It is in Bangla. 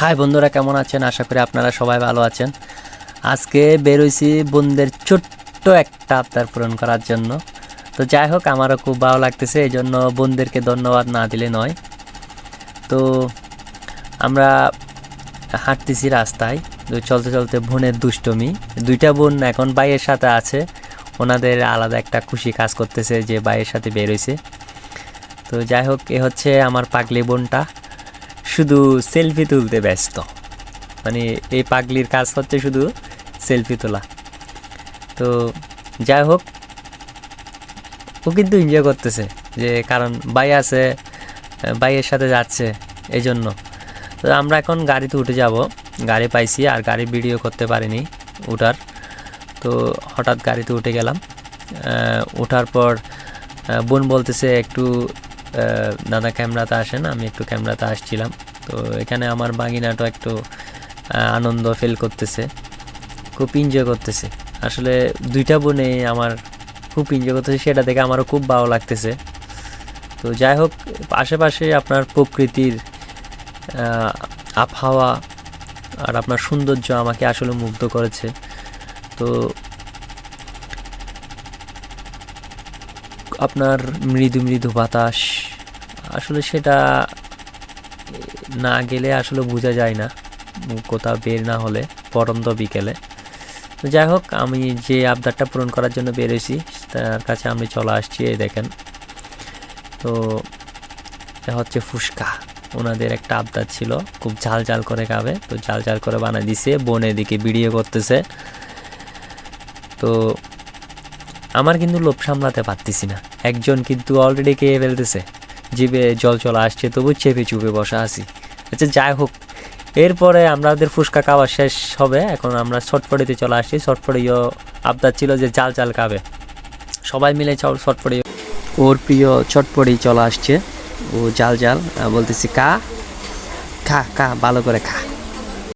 হাই বন্ধুরা, কেমন আছেন? আশা করি আপনারা সবাই ভালো আছেন। আজকে বেরোইছি বোনদের ছোট্ট একটা আবদার পূরণ করার জন্য। তো যাই হোক, আমারও খুব ভালো লাগতেছে এই জন্য বোনদেরকে ধন্যবাদ না দিলে নয়। তো আমরা হাঁটতেছি রাস্তায়, তো চলতে চলতে বোনের দুষ্টমি। দুইটা বোন এখন বাইয়ের সাথে আছে, ওনাদের আলাদা একটা খুশি কাজ করতেছে যে বাইয়ের সাথে বেরোইছে। তো যাই হোক, এ হচ্ছে আমার পাগলি বোনটা। শুধু সেলফি তুলতে ব্যস্ত। মানে এই পাগলির কাজ হচ্ছে শুধু সেলফি তোলা। তো যাই হোক, ও কিন্তু এনজয় করতেছে যে কারণ ভাই আছে, ভাইয়ের সাথে যাচ্ছে এই জন্য তো আমরা এখন গাড়িতে উঠে যাব। গাড়ি পাইছি আর গাড়ি ভিডিও করতে পারিনি উঠার। তো হঠাৎ গাড়িতে উঠে গেলাম। ওঠার পর বোন বলতেছে একটু দাদা ক্যামেরাতে আসেন, আমি একটু ক্যামেরাতে আসছিলাম। তো এখানে আমার বাগিনাটা একটু আনন্দ ফিল করতেছে, খুব এনজয় করতেছে। আসলে দুইটা বোনে আমার খুব এনজয় করতেছে, সেটা দেখে আমারও খুব ভালো লাগতেছে। তো যাই হোক, আশেপাশে আপনার প্রকৃতির আবহাওয়া আর আপনার সৌন্দর্য আমাকে আসলে মুগ্ধ করেছে। তো আপনার মৃদু মৃদু বাতাস আসলে সেটা, না গেলে আসলে বোঝা যায় না, কোথাও বের না হলে, পরন্ত বিকেলে। তো যাই হোক, আমি যে আবদারটা পূরণ করার জন্য বেরোইছি, তার কাছে আমি চলে আসছি, এই দেখেন। তো হচ্ছে ফুসকা। ওনাদের একটা আবদার ছিল, খুব ঝাল ঝাল করে খাবে। তো ঝাল ঝাল করে বানাই দিছে, বোন দিকে ভিডিও করতেছে। তো আমার কিন্তু লোভ সামলাতে পারতেছি না। একজন কিন্তু অলরেডি খেয়ে ফেলতেছে। জিভে জল চলে আসছে, তবু চেপে চুপে বসা আছি। আচ্ছা যাই হোক, এরপরে আমাদের ফুচকা খাওয়া শেষ হবে। এখন আমরা ছটফটিতে চলে আসছি। ছটফড়িও আবদার ছিল যে চাল চাল খাবে। সবাই মিলে চল ছটফটি। ওর প্রিয় চটপটি চলে আসছে। ও জাল জাল বলতেছি কা খা খা, ভালো করে খা।